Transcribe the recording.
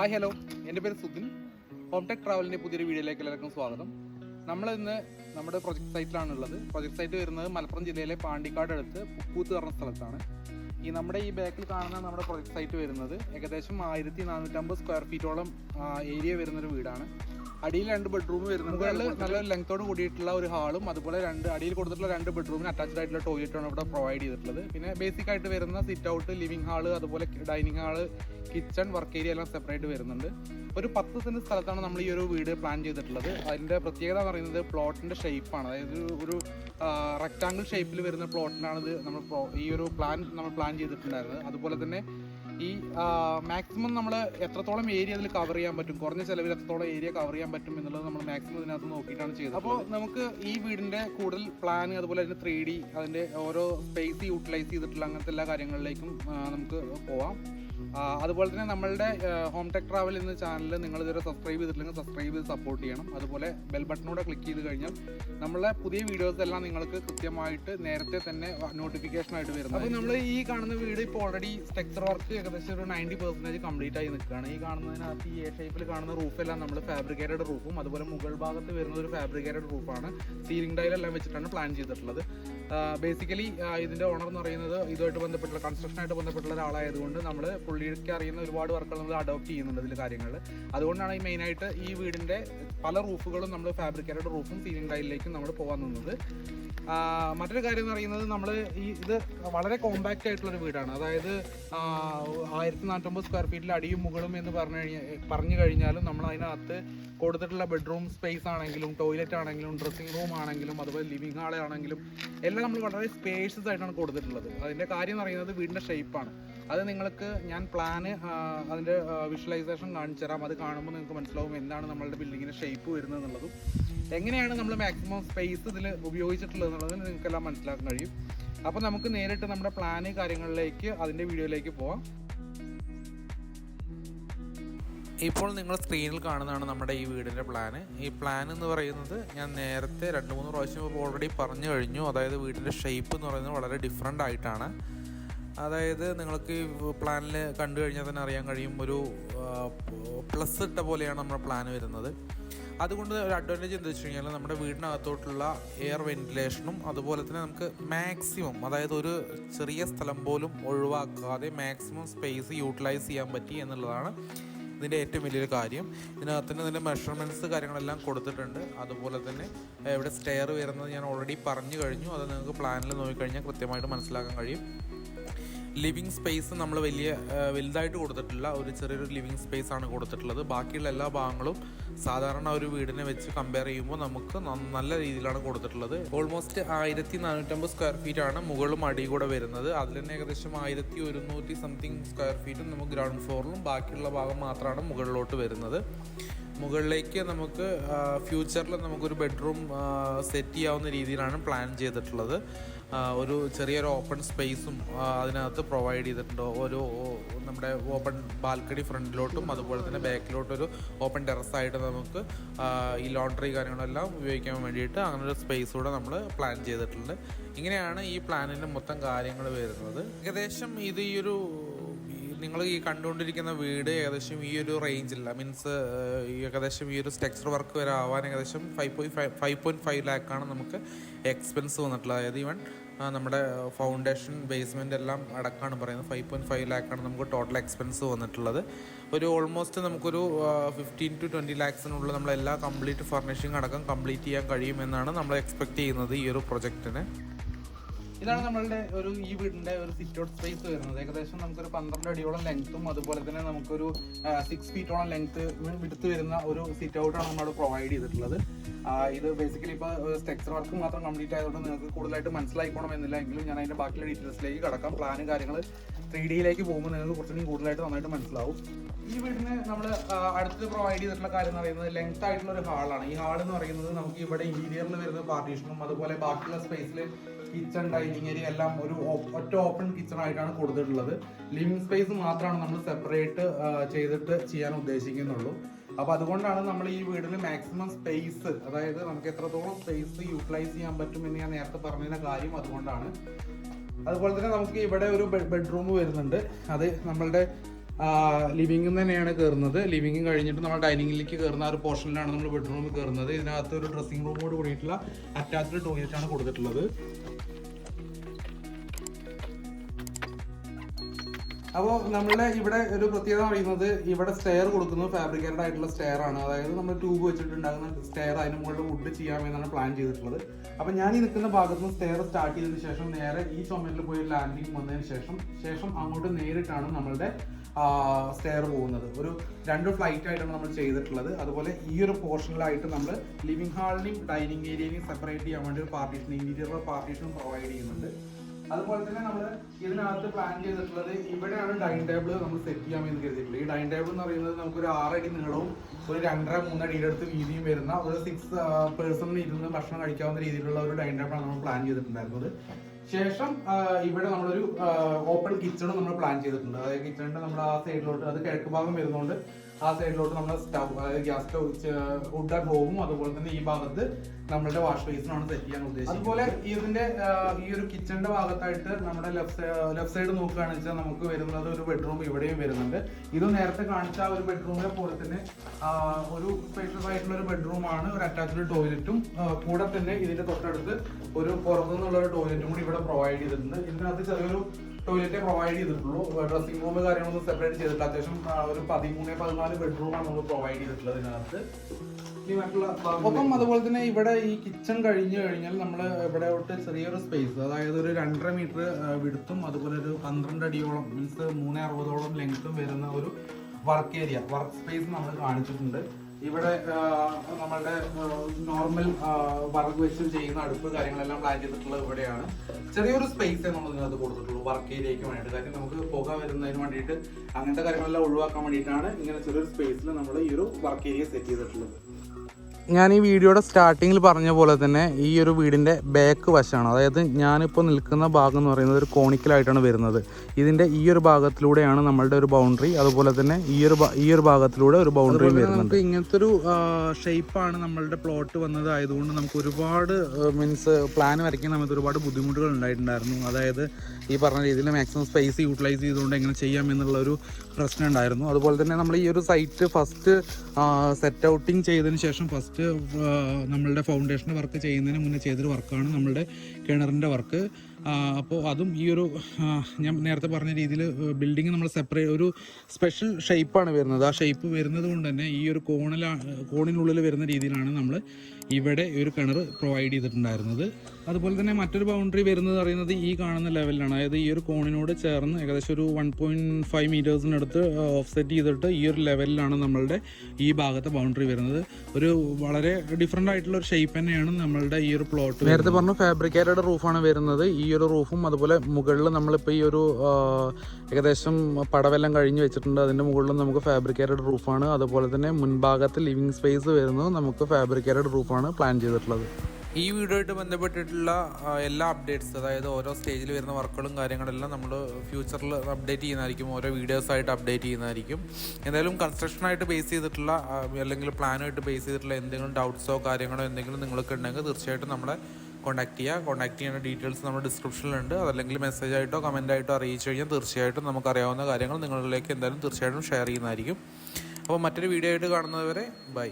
Hi hello എന്റെ പേര് Sudhin. Home tech ട്രാവലിന്റെ പുതിയൊരു വീഡിയോയിലേക്ക് എല്ലാവർക്കും സ്വാഗതം. നമ്മൾ ഇന്ന് നമ്മുടെ പ്രൊജക്ട് സൈറ്റിലാണ് ഉള്ളത് പ്രൊജക്ട് സൈറ്റ് വരുന്നത് മലപ്പുറം ജില്ലയിലെ പാണ്ടിക്കാട് അടുത്ത് പുക്കൂത്ത് പറഞ്ഞ സ്ഥലത്താണ്. ഈ നമ്മുടെ ഈ ബാക്കിൽ കാണുന്ന നമ്മുടെ പ്രൊജക്ട് സൈറ്റ് വരുന്നത് ഏകദേശം ആയിരത്തി നാനൂറ്റമ്പത് സ്ക്വയർ ഫീറ്റോളം ഏരിയ വരുന്നൊരു വീടാണ്. അടിയിൽ രണ്ട് ബെഡ്റൂം വരുന്നുണ്ട്. മുകളിൽ നല്ല ലെങ്ത്തോട് കൂടിയിട്ടുള്ള ഒരു ഹാളും അതുപോലെ രണ്ട് അടിയിൽ കൊടുത്തിട്ടുള്ള രണ്ട് ബെഡ്റൂമിന് അറ്റാച്ച്ഡ് ആയിട്ടുള്ള ടോയ്ലറ്റാണ് ഇവിടെ പ്രൊവൈഡ് ചെയ്തിട്ടുള്ളത്. പിന്നെ ബേസിക് ആയിട്ട് വരുന്ന സിറ്റ് ഔട്ട് ലിവിംഗ് ഹാൾ അതുപോലെ dining hall kitchen work area എല്ലാം സെപ്പറേറ്റ് വരുന്നുണ്ട്. ഒരു പത്ത് സെന്റ് സ്ഥലത്താണ് നമ്മൾ ഈ ഒരു വീട് പ്ലാൻ ചെയ്തിട്ടുള്ളത്. അതിന്റെ പ്രത്യേകത എന്ന് പറയുന്നത് പ്ലോട്ടിന്റെ ഷേപ്പാണ് അതായത് ഒരു- റെക്റ്റാങ്കിൾ ഷേപ്പിൽ വരുന്ന പ്ലോട്ടിനാണ് ഇത് നമ്മൾ ഈ ഒരു പ്ലാൻ നമ്മൾ പ്ലാൻ ചെയ്തിട്ടുണ്ടായിരുന്നത്. അതുപോലെ തന്നെ ഈ മാക്സിമം നമ്മൾ എത്രത്തോളം ഏരിയ അതിൽ കവർ ചെയ്യാൻ പറ്റും? കുറഞ്ഞ ചിലവിൽ എത്രത്തോളം ഏരിയ കവർ ചെയ്യാൻ പറ്റും എന്നുള്ളത് നമ്മൾ മാക്സിമം ഇതിനകത്ത് നോക്കിയിട്ടാണ് ചെയ്തത്. അപ്പോൾ നമുക്ക് ഈ വീടിന്റെ കൂടുതൽ പ്ലാൻ അതുപോലെ അതിന്റെ ത്രീ ഡി അതിന്റെ ഓരോ സ്പേസ് യൂട്ടിലൈസ് ചെയ്തിട്ടുള്ള അങ്ങനത്തെ എല്ലാ കാര്യങ്ങളിലേക്കും നമുക്ക് പോവാം. അതുപോലെ തന്നെ നമ്മളുടെ ഹോം ടെക് ട്രാവൽ എന്ന ചാനൽ നിങ്ങൾ ഇതുവരെ സബ്സ്ക്രൈബ് ചെയ്തിട്ടില്ലെങ്കിൽ സബ്സ്ക്രൈബ് ചെയ്ത് സപ്പോർട്ട് ചെയ്യണം. അതുപോലെ ബെൽ ബട്ടണൂടെ ക്ലിക്ക് ചെയ്ത് കഴിഞ്ഞാൽ നമ്മളെ പുതിയ വീഡിയോസ് എല്ലാം നിങ്ങൾക്ക് കൃത്യമായിട്ട് നേരത്തെ തന്നെ നോട്ടിഫിക്കേഷൻ ആയിട്ട് വരുന്നത് അപ്പോൾ നമ്മൾ ഈ കാണുന്ന വീട് ഇപ്പോൾ ഓൾറെഡി സ്ട്രക്ചർ വർക്ക് ഏകദേശം ഒരു നയന്റി പെർസെന്റേജ് കംപ്ലീറ്റ് ആയി നിൽക്കുകയാണ്. ഈ കാണുന്നതിനകത്ത് ഈ എ ഷേപ്പിൽ കാണുന്ന റൂഫെല്ലാം നമ്മൾ ഫാബ്രിക്കേറ്റഡ് റൂഫും അതുപോലെ മുകൾ ഭാഗത്ത് വരുന്ന ഒരു ഫാബ്രിക്കേറ്റഡ് റൂഫാണ് സീലിംഗ് ടൈലെല്ലാം വെച്ചിട്ടാണ് പ്ലാൻ ചെയ്തിട്ടുള്ളത്. ബേസിക്കലി ഇതിന്റെ ഓണർ എന്ന് പറയുന്നത് ഇതുമായിട്ട് ബന്ധപ്പെട്ടുള്ള കൺസ്ട്രക്ഷനായിട്ട് ബന്ധപ്പെട്ടുള്ള ഒരാളായതുകൊണ്ട് നമ്മൾ പുള്ളിക്ക് അറിയുന്ന ഒരുപാട് വർക്കുകൾ നമ്മൾ അഡോപ്റ്റ് ചെയ്യുന്നുണ്ട് ഇതിൽ കാര്യങ്ങൾ അതുകൊണ്ടാണ് ഈ മെയിനായിട്ട് ഈ വീടിന്റെ പല റൂഫുകളും നമ്മൾ ഫാബ്രിക്കേറ്റഡ് റൂഫും സീലിംഗ് ടൈലിലേക്കും നമ്മൾ പോകാൻ നിന്നത്. മറ്റൊരു കാര്യം എന്ന് പറയുന്നത് നമ്മൾ ഈ ഇത് വളരെ കോമ്പാക്റ്റ് ആയിട്ടുള്ള ഒരു വീടാണ്. അതായത് ആയിരത്തി നാനൂറ്റമ്പത് സ്ക്വയർ ഫീറ്റിൽ അടിയും മുകളും എന്ന് പറഞ്ഞു കഴിഞ്ഞാൽ പറഞ്ഞു കഴിഞ്ഞാലും നമ്മൾ അതിനകത്ത് കൊടുത്തിട്ടുള്ള ബെഡ്റൂം സ്പേസ് ആണെങ്കിലും ടോയ്ലറ്റ് ആണെങ്കിലും ഡ്രസ്സിംഗ് റൂം ആണെങ്കിലും അതുപോലെ ലിവിംഗ് ഹാൾ ആണെങ്കിലും എല്ലാം നമ്മൾ വളരെ സ്പേഷ്യസ് ആയിട്ടാണ് കൊടുത്തിട്ടുള്ളത്. അതിന്റെ കാര്യം എന്ന് പറയുന്നത് വീടിന്റെ ഷേപ്പാണ് അത് നിങ്ങൾക്ക് ഞാൻ പ്ലാന് അതിന്റെ വിഷ്വലൈസേഷൻ കാണിച്ചു തരാം അത് കാണുമ്പോൾ നിങ്ങൾക്ക് മനസ്സിലാവും എന്താണ് നമ്മളുടെ ബിൽഡിങ്ങിന്റെ ഷേപ്പ് വരുന്നത് എന്നുള്ളതും. എങ്ങനെയാണ് നമ്മൾ മാക്സിമം സ്പേസ് ഇതിൽ ഉപയോഗിച്ചിട്ടുള്ളത് എന്നുള്ളത് നിങ്ങൾക്കെല്ലാം മനസ്സിലാക്കാൻ കഴിയും. അപ്പോൾ നമുക്ക് നേരിട്ട് നമ്മുടെ പ്ലാന് കാര്യങ്ങളിലേക്ക് അതിന്റെ വീഡിയോയിലേക്ക് പോവാം. ഇപ്പോൾ നിങ്ങൾ സ്ക്രീനിൽ കാണുന്നതാണ് നമ്മുടെ ഈ വീടിന്റെ പ്ലാന് ഈ പ്ലാൻ എന്ന് പറയുന്നത് ഞാൻ നേരത്തെ രണ്ട് മൂന്ന് പ്രാവശ്യം ഓൾറെഡി പറഞ്ഞു കഴിഞ്ഞു. അതായത് വീടിന്റെ ഷേപ്പ് എന്ന് പറയുന്നത് വളരെ ഡിഫറെന്റ് ആയിട്ടാണ്. അതായത് നിങ്ങൾക്ക് ഈ പ്ലാനിൽ കണ്ടു കഴിഞ്ഞാൽ തന്നെ അറിയാൻ കഴിയും. ഒരു പ്ലസ് ഇട്ട പോലെയാണ് നമ്മുടെ പ്ലാൻ വരുന്നത്. അതുകൊണ്ട് ഒരു അഡ്വാന്റേജ് എന്താ വെച്ച് കഴിഞ്ഞാൽ നമ്മുടെ വീടിനകത്തോട്ടുള്ള എയർ വെന്റിലേഷനും അതുപോലെ തന്നെ നമുക്ക് മാക്സിമം അതായത് ഒരു ചെറിയ സ്ഥലം പോലും ഒഴിവാക്കാതെ മാക്സിമം സ്പേസ് യൂട്ടിലൈസ് ചെയ്യാൻ പറ്റി എന്നുള്ളതാണ് ഇതിന്റെ ഏറ്റവും വലിയൊരു കാര്യം. ഇതിനകത്ത് തന്നെ ഇതിന്റെ മെഷർമെന്റ്സ് കാര്യങ്ങളെല്ലാം കൊടുത്തിട്ടുണ്ട്. അതുപോലെ തന്നെ ഇവിടെ സ്റ്റെയർ വരുന്നത് ഞാൻ ഓൾറെഡി പറഞ്ഞു കഴിഞ്ഞു. അത് നിങ്ങൾക്ക് പ്ലാനിൽ നോക്കിക്കഴിഞ്ഞാൽ കൃത്യമായിട്ട് മനസ്സിലാക്കാൻ കഴിയും. ലിവിങ് സ്പേസ് നമ്മൾ വലിയ വലുതായിട്ട് കൊടുത്തിട്ടില്ല. ഒരു ചെറിയൊരു ലിവിങ് സ്പേസ് ആണ് കൊടുത്തിട്ടുള്ളത്. ബാക്കിയുള്ള എല്ലാ ഭാഗങ്ങളും സാധാരണ ഒരു വീടിനെ വെച്ച് കമ്പയർ ചെയ്യുമ്പോൾ നമുക്ക് നല്ല രീതിയിലാണ് കൊടുത്തിട്ടുള്ളത്. ഓൾമോസ്റ്റ് ആയിരത്തി നാനൂറ്റമ്പത് സ്ക്വയർ ഫീറ്റ് ആണ് മുകളും അടി കൂടെ വരുന്നത്. അതിൽ തന്നെ ഏകദേശം ആയിരത്തി ഒരുന്നൂറ്റി സംതിങ് സ്ക്വയർ ഫീറ്റും നമുക്ക് ഗ്രൗണ്ട് ഫ്ലോറിലും ബാക്കിയുള്ള ഭാഗം മാത്രമാണ് മുകളിലോട്ട് വരുന്നത്. മുകളിലേക്ക് നമുക്ക് ഫ്യൂച്ചറിൽ നമുക്കൊരു ബെഡ്റൂം സെറ്റ് ചെയ്യാവുന്ന രീതിയിലാണ് പ്ലാൻ ചെയ്തിട്ടുള്ളത്. ഒരു ചെറിയൊരു ഓപ്പൺ സ്പേസും അതിനകത്ത് പ്രൊവൈഡ് ചെയ്തിട്ടുണ്ട്. ഒരു നമ്മുടെ ഓപ്പൺ ബാൽക്കണി ഫ്രണ്ടിലോട്ടും അതുപോലെ തന്നെ ബാക്കിലോട്ടും ഒരു ഓപ്പൺ ടെറസായിട്ട് നമുക്ക് ഈ ലോണ്ടറി കാര്യങ്ങളെല്ലാം ഉപയോഗിക്കാൻ വേണ്ടിയിട്ട് അങ്ങനെ ഒരു സ്പേസ് കൂടെ നമ്മൾ പ്ലാൻ ചെയ്തിട്ടുണ്ട്. ഇങ്ങനെയാണ് ഈ പ്ലാനിന്റെ മൊത്തം കാര്യങ്ങൾ വരുന്നത്. ഏകദേശം ഇത് ഈ ഒരു നിങ്ങൾ ഈ കണ്ടുകൊണ്ടിരിക്കുന്ന വീട് ഏകദേശം ഈ ഒരു റേഞ്ചില്ല മീൻസ് ഏകദേശം ഈ ഒരു സ്ട്രക്ചർ വർക്ക് വരെ ആവാൻ ഏകദേശം five point five five point five ലാക്കാണ് നമുക്ക് എക്സ്പെൻസ് വന്നിട്ടുള്ളത്. അതായത് ഈവൻ നമ്മുടെ ഫൗണ്ടേഷൻ ബേസ്മെന്റ് എല്ലാം അടക്കമാണ് പറയുന്നത്. ഫൈവ് പോയിന്റ് ഫൈവ് ലാക്കാണ് നമുക്ക് ടോട്ടൽ എക്സ്പെൻസ് വന്നിട്ടുള്ളത്. ഒരു ഓൾമോസ്റ്റ് നമുക്കൊരു ഫിഫ്റ്റീൻ ടു ട്വന്റി ലാക്സിനുള്ളിൽ നമ്മളെല്ലാ കംപ്ലീറ്റ് ഫർണിഷിംഗ് അടക്കം കംപ്ലീറ്റ് ചെയ്യാൻ കഴിയുമെന്നാണ് നമ്മൾ എക്സ്പെക്റ്റ് ചെയ്യുന്നത് ഈ ഒരു പ്രൊജക്റ്റിന് ഇതാണ് നമ്മളുടെ ഒരു ഈ വീടിന്റെ ഒരു സിറ്റ് ഔട്ട് സ്പേസ് വരുന്നത്. ഏകദേശം നമുക്കൊരു പന്ത്രണ്ട് അടിയോളം ലെങ്ത്തും അതുപോലെ തന്നെ നമുക്കൊരു സിക്സ് ഫീറ്റോളം ലെങ്ത്ത് വിടുത്ത് വരുന്ന ഒരു സിറ്റ് ഔട്ടാണ് നമ്മൾ പ്രൊവൈഡ് ചെയ്തിട്ടുള്ളത്. ഇത് ബേസിക്കലി ഇപ്പോൾ സ്ട്രക്ചർ വർക്ക് മാത്രം കംപ്ലീറ്റ് ആയതുകൊണ്ട് നിങ്ങൾക്ക് കൂടുതലായിട്ട് മനസ്സിലായിക്കോണം എന്നില്ല. എങ്കിലും ഞാൻ അതിന്റെ ബാക്കിയുള്ള ഡീറ്റെയിൽസിലേക്ക് കടക്കാം. പ്ലാനും കാര്യങ്ങൾ ത്രീ ഡിയിലേക്ക് പോകുമ്പോൾ നിങ്ങൾക്ക് കുറച്ചുകൂടി കൂടുതലായിട്ട് നന്നായിട്ട് മനസ്സിലാവും. ഈ വീടിന് നമ്മൾ അടുത്ത് പ്രൊവൈഡ് ചെയ്തിട്ടുള്ള കാര്യം എന്ന് പറയുന്നത് ലെങ്ത് ആയിട്ടുള്ള ഒരു ഹാളാണ് ഈ ഹാൾ എന്ന് പറയുന്നത് നമുക്ക് ഇവിടെ ഇന്റീരിയറിൽ വരുന്ന പാർട്ടീഷനും അതുപോലെ ബാക്കിയുള്ള സ്പേസിൽ കിച്ചൺ ഡൈനിങ് ഏരിയ എല്ലാം ഒരു ഒറ്റ ഓപ്പൺ കിച്ചൺ ആയിട്ടാണ് കൊടുത്തിട്ടുള്ളത്. ലിവിംഗ് സ്പേസ് മാത്രമാണ് നമ്മൾ സെപ്പറേറ്റ് ചെയ്തിട്ട് ചെയ്യാൻ ഉദ്ദേശിക്കുന്നുള്ളൂ. അപ്പോൾ അതുകൊണ്ടാണ് നമ്മൾ ഈ വീടിന് മാക്സിമം സ്പേസ് അതായത് നമുക്ക് എത്രത്തോളം സ്പേസ് യൂട്ടിലൈസ് ചെയ്യാൻ പറ്റും എന്ന് ഞാൻ നേരത്തെ പറഞ്ഞതിന്റെ കാര്യം അതുകൊണ്ടാണ്. അതുപോലെ തന്നെ നമുക്ക് ഇവിടെ ഒരു ബെഡ്റൂം വരുന്നുണ്ട്. അത് നമ്മളുടെ ലിവിംഗ് തന്നെയാണ് കയറുന്നത്. ലിവിംഗ് കഴിഞ്ഞിട്ട് നമ്മൾ ഡൈനിങ്ങിലേക്ക് കയറുന്ന ആ ഒരു പോർഷനിലാണ് നമ്മൾ ബെഡ്റൂം കയറുന്നത്. ഇതിനകത്ത് ഒരു ഡ്രസ്സിംഗ് റൂമോട് കൂടിയിട്ടുള്ള അറ്റാച്ച്ഡ് ടോയ്ലറ്റ് ആണ് കൊടുത്തിട്ടുള്ളത്. അപ്പോൾ നമ്മളുടെ ഇവിടെ ഒരു പ്രത്യേകത പറയുന്നത് ഇവിടെ സ്റ്റെയർ കൊടുക്കുന്നത് ഫാബ്രിക്കേറ്റഡ് ആയിട്ടുള്ള സ്റ്റെയർ ആണ്. അതായത് നമ്മൾ ട്യൂബ് വെച്ചിട്ടുണ്ടാകുന്ന സ്റ്റെയർ അതിന് മുകളിൽ വുഡ് ചെയ്യാമെന്നാണ് പ്ലാൻ ചെയ്തിട്ടുള്ളത്. അപ്പോൾ ഞാൻ ഈ നിൽക്കുന്ന ഭാഗത്ത് നിന്ന് സ്റ്റെയർ സ്റ്റാർട്ട് ചെയ്തതിന് ശേഷം നേരെ ഈ ചുമരിൽ പോയി ലാൻഡിങ് വന്നതിന് ശേഷം ശേഷം അങ്ങോട്ട് നേരിട്ടാണ് നമ്മളുടെ സ്റ്റെയർ പോകുന്നത്. ഒരു രണ്ട് ഫ്ലൈറ്റ് ആയിട്ടാണ് നമ്മൾ ചെയ്തിട്ടുള്ളത്. അതുപോലെ ഈ ഒരു പോർഷനിലായിട്ട് നമ്മൾ ലിവിംഗ് ഹാളിനെയും ഡൈനിങ് ഏരിയനെയും സെപ്പറേറ്റ് ചെയ്യാൻ വേണ്ടി ഒരു പാർട്ടീഷൻ ഇന്റീരിയർ പാർട്ടീഷനും പ്രൊവൈഡ് ചെയ്യുന്നുണ്ട്. അതുപോലെ തന്നെ നമ്മൾ ഇതിനകത്ത് പ്ലാൻ ചെയ്തിട്ടുള്ളത് ഇവിടെയാണ് ഡൈനിങ് ടേബിൾ നമ്മൾ സെറ്റ് ചെയ്യാൻ ചെയ്യാമെന്ന് കരുതിയിട്ടുള്ളത്. ഈ ഡൈനിങ് ടേബിൾ എന്ന് പറയുന്നത് നമുക്ക് നമുക്കൊരു ആറടി നീളവും ഒരു രണ്ടര മൂന്നടിയുടെ അടുത്ത് വീതിയും വരുന്ന ഒരു സിക്സ് പേഴ്സൺ ഇരുന്ന് ഭക്ഷണം കഴിക്കാവുന്ന രീതിയിലുള്ള ഒരു ഡൈനിങ് ടേബിളാണ് നമ്മൾ പ്ലാൻ ചെയ്തിട്ടുണ്ടായിരുന്നത്. ശേഷം ഇവിടെ നമ്മളൊരു ഓപ്പൺ കിച്ചണും നമ്മൾ പ്ലാൻ ചെയ്തിട്ടുണ്ട്. അതായത് കിച്ചണിന്റെ നമ്മൾ ആ സൈഡിലോട്ട് അത് കിഴക്ക് ഭാഗം വരുന്നതുകൊണ്ട് ആ സൈഡിലോട്ട് നമ്മൾ സ്റ്റവ് അതായത് ഗ്യാസ് സ്റ്റവ് വുഡ് ആൻഡ് ഹോവും അതുപോലെ തന്നെ ഈ ഭാഗത്ത് നമ്മളുടെ വാഷ് ബേസിനാണ് സെറ്റ് ചെയ്യാൻ ഉദ്ദേശിച്ചത് അതുപോലെ ഇതിന്റെ ഈ ഒരു കിച്ചണിന്റെ ഭാഗത്തായിട്ട് നമ്മുടെ ലെഫ്റ്റ് ലെഫ്റ്റ് സൈഡ് നോക്കുകയാണെന്ന് വെച്ചാൽ നമുക്ക് വരുന്നത് ഒരു ബെഡ്റൂം ഇവിടെയും വരുന്നുണ്ട്. ഇത് നേരത്തെ കാണിച്ച ഒരു ബെഡ്റൂമിനെ പോലെ തന്നെ ഒരു സ്പെഷ്യൽ ആയിട്ടുള്ള ഒരു ബെഡ്റൂം ആണ്. ഒരു അറ്റാച്ച്ഡ് ടോയ്ലറ്റും കൂടെ തന്നെ ഇതിന്റെ തൊട്ടടുത്ത് ഒരു പുറത്തുനിന്നുള്ള ഒരു ടോയ്ലറ്റും കൂടി ഇവിടെ പ്രൊവൈഡ് ചെയ്തിട്ടുണ്ട്. ഇതിനകത്ത് ചെറിയൊരു ടോയ്ലറ്റ് പ്രൊവൈഡ് ചെയ്തിട്ടുള്ളൂ. ഡ്രസ്സിംഗ് റൂം കാര്യങ്ങളൊന്നും സെപ്പറേറ്റ് ചെയ്തിട്ടില്ല. അത്യാവശ്യം ഒരു പതിമൂന്ന് പതിനാല് ബെഡ്റൂമാണ് നമ്മൾ പ്രൊവൈഡ് ചെയ്തിട്ടുള്ളത് ഇതിനകത്ത്. ഒപ്പം അതുപോലെ തന്നെ ഇവിടെ ഈ കിച്ചൺ കഴിഞ്ഞു കഴിഞ്ഞാൽ നമ്മൾ ഇവിടെ തൊട്ട് ചെറിയൊരു സ്പേസ് അതായത് ഒരു രണ്ടര മീറ്റർ വിടുത്തും അതുപോലെ ഒരു പന്ത്രണ്ട് അടിയോളം മീൻസ് മൂന്ന് അറുപതോളം ലെങ്ത്തും വരുന്ന ഒരു വർക്ക് ഏരിയ വർക്ക് സ്പേസ് നമ്മൾ കാണിച്ചിട്ടുണ്ട്. ഇവിടെ നമ്മളുടെ നോർമൽ വർക്ക് വെച്ച് ചെയ്യുന്ന അടുപ്പ് കാര്യങ്ങളെല്ലാം പ്ലാൻ ചെയ്തിട്ടുള്ളത് ഇവിടെയാണ്. ചെറിയൊരു സ്പേസ് നമ്മൾ ഇതിനകത്ത് കൊടുത്തിട്ടുള്ളൂ വർക്ക് ഏരിയയ്ക്ക് വേണ്ടിയിട്ട്. കാര്യം നമുക്ക് പുക വരുന്നതിന് വേണ്ടിയിട്ട് അങ്ങനത്തെ കാര്യങ്ങളെല്ലാം ഒഴിവാക്കാൻ വേണ്ടിയിട്ടാണ് ഇങ്ങനെ ചെറിയൊരു സ്പേസിൽ നമ്മൾ ഈ ഒരു വർക്ക് ഏരിയ സെറ്റ് ചെയ്തിട്ടുള്ളത്. ഞാൻ ഈ വീഡിയോയുടെ സ്റ്റാർട്ടിങ്ങിൽ പറഞ്ഞ പോലെ തന്നെ ഈ ഒരു വീടിന്റെ ബാക്ക് വശമാണ്. അതായത് ഞാനിപ്പോൾ നിൽക്കുന്ന ഭാഗം എന്ന് പറയുന്നത് ഒരു കോണിക്കലായിട്ടാണ് വരുന്നത്. ഇതിന്റെ ഈ ഒരു ഭാഗത്തിലൂടെയാണ് നമ്മളുടെ ഒരു ബൗണ്ടറി അതുപോലെ തന്നെ ഈ ഒരു ഈ ഒരു ഭാഗത്തിലൂടെ ഒരു ബൗണ്ടറി വരുന്നുണ്ട്. ഇങ്ങനത്തെ ഒരു ഷേപ്പാണ് നമ്മളുടെ പ്ലോട്ട് വന്നത് ആയതുകൊണ്ട് നമുക്ക് ഒരുപാട് മീൻസ് പ്ലാൻ വരയ്ക്കാൻ നമുക്ക് ഒരുപാട് ബുദ്ധിമുട്ടുകൾ ഉണ്ടായിട്ടുണ്ടായിരുന്നു. അതായത് ഈ പറഞ്ഞ രീതിയിൽ മാക്സിമം സ്പേസ് യൂട്ടിലൈസ് ചെയ്തുകൊണ്ട് എങ്ങനെ ചെയ്യാം എന്നുള്ള ഒരു പ്രശ്നം ഉണ്ടായിരുന്നു. അതുപോലെ തന്നെ നമ്മൾ ഈ ഒരു സൈറ്റ് ഫസ്റ്റ് സെറ്റ് ഔട്ടിങ് ചെയ്തതിന് ശേഷം ഫസ്റ്റ് നമ്മളുടെ ഫൗണ്ടേഷൻ വർക്ക് ചെയ്യുന്നതിന് മുന്നേ ചെയ്തൊരു വർക്കാണ് നമ്മളുടെ കിണറിന്റെ വർക്ക് അപ്പോൾ അതും ഈ ഒരു ഞാൻ നേരത്തെ പറഞ്ഞ രീതിയിൽ ബിൽഡിങ് നമ്മൾ സെപ്പറേറ്റ് ഒരു സ്പെഷ്യൽ ഷേപ്പാണ് വരുന്നത്. ആ ഷേപ്പ് വരുന്നത് കൊണ്ട് തന്നെ ഈ ഒരു കോണിലാ കോണിനുള്ളിൽ വരുന്ന രീതിയിലാണ് നമ്മൾ ഇവിടെ ഈ ഒരു കിണർ പ്രൊവൈഡ് ചെയ്തിട്ടുണ്ടായിരുന്നത്. അതുപോലെ തന്നെ മറ്റൊരു ബൗണ്ടറി വരുന്നത് പറയുന്നത് ഈ കാണുന്ന ലെവലിലാണ് അതായത് ഈ ഒരു കോണിനോട് ചേർന്ന് ഏകദേശം ഒരു വൺ പോയിന്റ് ഫൈവ് മീറ്റേഴ്സിനടുത്ത് ഓഫ് സെറ്റ് ചെയ്തിട്ട് ഈ ഒരു ലെവലിലാണ് നമ്മളുടെ ഈ ഭാഗത്തെ ബൗണ്ടറി വരുന്നത്. ഒരു വളരെ ഡിഫറെന്റ് ആയിട്ടുള്ള ഒരു ഷേപ്പ് തന്നെയാണ് നമ്മളുടെ ഈ ഒരു പ്ലോട്ട് നേരത്തെ പറഞ്ഞു ഫാബ്രിക്കേറ്റഡ് റൂഫാണ് വരുന്നത്. ഈ ഒരു റൂഫും അതുപോലെ മുകളിൽ നമ്മളിപ്പോൾ ഈ ഒരു ഏകദേശം പടവെല്ലാം കഴിഞ്ഞ് വെച്ചിട്ടുണ്ട്. അതിന്റെ മുകളിൽ നമുക്ക് ഫാബ്രിക്കേറ്റഡ് റൂഫാണ്. അതുപോലെ തന്നെ മുൻഭാഗത്ത് ലിവിങ് സ്പേസ് വരുന്നത് നമുക്ക് ഫാബ്രിക്കേറ്റഡ് റൂഫാണ് പ്ലാൻ ചെയ്തിട്ടുള്ളത്. ഈ വീഡിയോയായിട്ട് ബന്ധപ്പെട്ടിട്ടുള്ള എല്ലാ അപ്ഡേറ്റ്സ് അതായത് ഓരോ സ്റ്റേജിൽ വരുന്ന വർക്കുകളും കാര്യങ്ങളെല്ലാം നമ്മൾ ഫ്യൂച്ചറിൽ അപ്ഡേറ്റ് ചെയ്യുന്നതായിരിക്കും. ഓരോ വീഡിയോസായിട്ട് അപ്ഡേറ്റ് ചെയ്യുന്നതായിരിക്കും. എന്തായാലും കൺസ്ട്രക്ഷനായിട്ട് ബേസ് ചെയ്തിട്ടുള്ള അല്ലെങ്കിൽ പ്ലാനുമായിട്ട് ബേസ് ചെയ്തിട്ടുള്ള എന്തെങ്കിലും ഡൗട്ട്സോ കാര്യങ്ങളോ എന്തെങ്കിലും നിങ്ങൾക്ക് ഉണ്ടെങ്കിൽ തീർച്ചയായിട്ടും നമ്മളെ കോൺടാക്ട് ചെയ്യുക കോൺടാക്ട് ചെയ്യുന്ന ഡീറ്റെയിൽസ് നമ്മുടെ ഡിസ്ക്രിപ്ഷനിലുണ്ട് അതല്ലെങ്കിൽ മെസ്സേജ് ആയിട്ടോ കമന്റ് ആയിട്ടോ അറിയിച്ചു കഴിഞ്ഞാൽ തീർച്ചയായിട്ടും നമുക്കറിയാവുന്ന കാര്യങ്ങൾ നിങ്ങളിലേക്ക് എന്തായാലും തീർച്ചയായിട്ടും ഷെയർ ചെയ്യുന്നതായിരിക്കും. അപ്പോൾ മറ്റൊരു വീഡിയോ ആയിട്ട് കാണുന്നതുവരെ ബൈ